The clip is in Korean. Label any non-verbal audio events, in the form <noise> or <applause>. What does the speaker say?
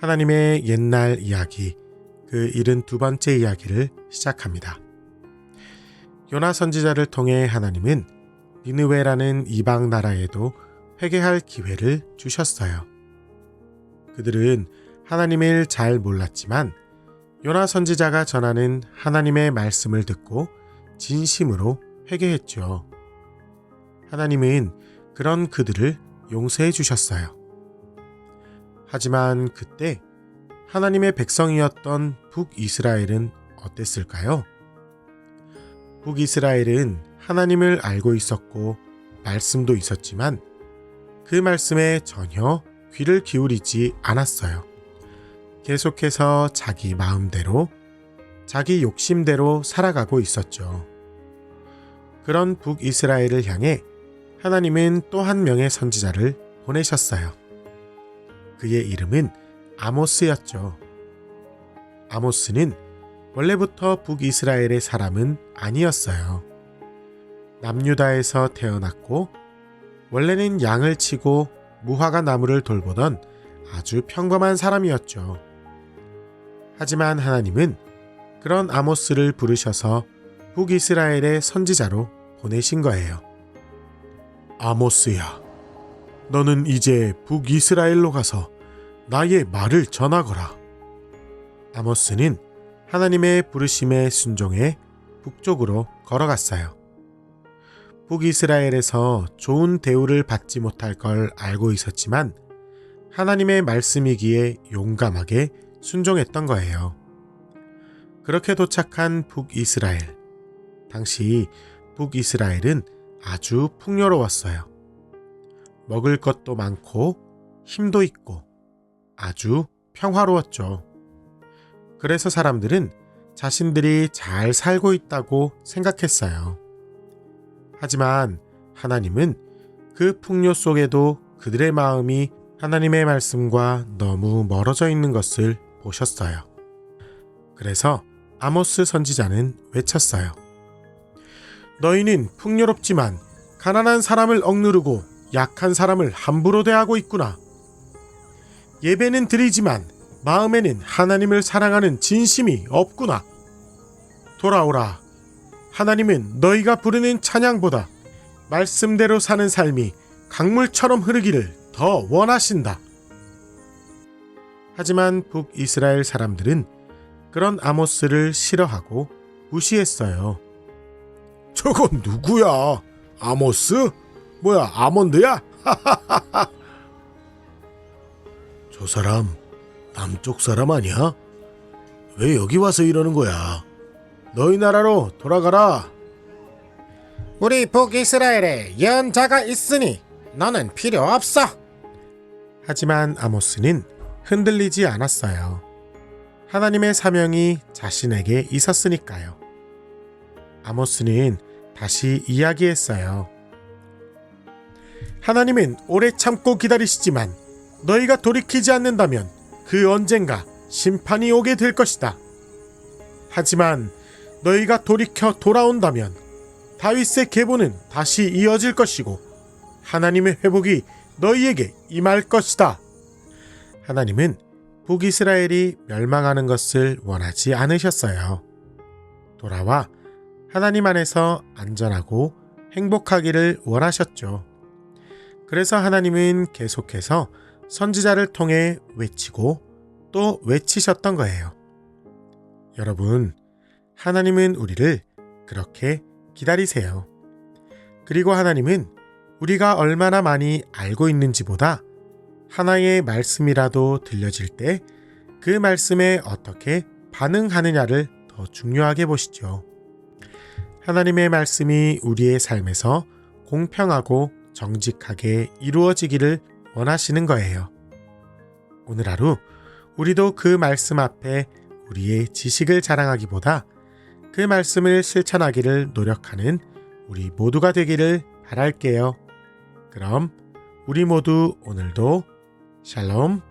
하나님의 옛날 이야기, 그 일흔 두 번째 이야기를 시작합니다. 요나 선지자를 통해 하나님은 니느웨라는 이방 나라에도 회개할 기회를 주셨어요. 그들은 하나님을 잘 몰랐지만 요나 선지자가 전하는 하나님의 말씀을 듣고 진심으로 회개했죠. 하나님은 그런 그들을 용서해 주셨어요. 하지만 그때 하나님의 백성이었던 북이스라엘은 어땠을까요? 북이스라엘은 하나님을 알고 있었고 말씀도 있었지만 그 말씀에 전혀 귀를 기울이지 않았어요. 계속해서 자기 마음대로, 자기 욕심대로 살아가고 있었죠. 그런 북이스라엘을 향해 하나님은 또 한 명의 선지자를 보내셨어요. 그의 이름은 아모스였죠. 아모스는 원래부터 북이스라엘의 사람은 아니었어요. 남유다에서 태어났고 원래는 양을 치고 무화과 나무를 돌보던 아주 평범한 사람이었죠. 하지만 하나님은 그런 아모스를 부르셔서 북이스라엘의 선지자로 보내신 거예요. 아모스야, 너는 이제 북이스라엘로 가서 나의 말을 전하거라. 아모스는 하나님의 부르심에 순종해 북쪽으로 걸어갔어요. 북이스라엘에서 좋은 대우를 받지 못할 걸 알고 있었지만 하나님의 말씀이기에 용감하게 순종했던 거예요. 그렇게 도착한 북이스라엘. 당시 북이스라엘은 아주 풍요로웠어요. 먹을 것도 많고 힘도 있고 아주 평화로웠죠. 그래서 사람들은 자신들이 잘 살고 있다고 생각했어요. 하지만 하나님은 그 풍요 속에도 그들의 마음이 하나님의 말씀과 너무 멀어져 있는 것을 보셨어요. 그래서 아모스 선지자는 외쳤어요. 너희는 풍요롭지만 가난한 사람을 억누르고 약한 사람을 함부로 대하고 있구나. 예배는 드리지만 마음에는 하나님을 사랑하는 진심이 없구나. 돌아오라. 하나님은 너희가 부르는 찬양보다 말씀대로 사는 삶이 강물처럼 흐르기를 더 원하신다. 하지만 북이스라엘 사람들은 그런 아모스를 싫어하고 무시했어요. 저건 누구야? 아모스? 뭐야, 아몬드야? <laughs> 저 사람 남쪽 사람 아니야? 왜 여기 와서 이러는 거야? 너희 나라로 돌아가라. 우리 북이스라엘에 연자가 있으니 너는 필요 없어. 하지만 아모스는 흔들리지 않았어요. 하나님의 사명이 자신에게 있었으니까요. 아모스는 다시 이야기했어요. 하나님은 오래 참고 기다리시지만 너희가 돌이키지 않는다면 그 언젠가 심판이 오게 될 것이다. 하지만 너희가 돌이켜 돌아온다면 다윗의 계보는 다시 이어질 것이고 하나님의 회복이 너희에게 임할 것이다. 하나님은 북이스라엘이 멸망하는 것을 원하지 않으셨어요. 돌아와 하나님 안에서 안전하고 행복하기를 원하셨죠. 그래서 하나님은 계속해서 선지자를 통해 외치고 또 외치셨던 거예요. 여러분, 하나님은 우리를 그렇게 기다리세요. 그리고 하나님은 우리가 얼마나 많이 알고 있는지보다 하나의 말씀이라도 들려질 때 그 말씀에 어떻게 반응하느냐를 더 중요하게 보시죠. 하나님의 말씀이 우리의 삶에서 공평하고 정직하게 이루어지기를 원하시는 거예요. 오늘 하루 우리도 그 말씀 앞에 우리의 지식을 자랑하기보다 그 말씀을 실천하기를 노력하는 우리 모두가 되기를 바랄게요. 그럼 우리 모두 오늘도 샬롬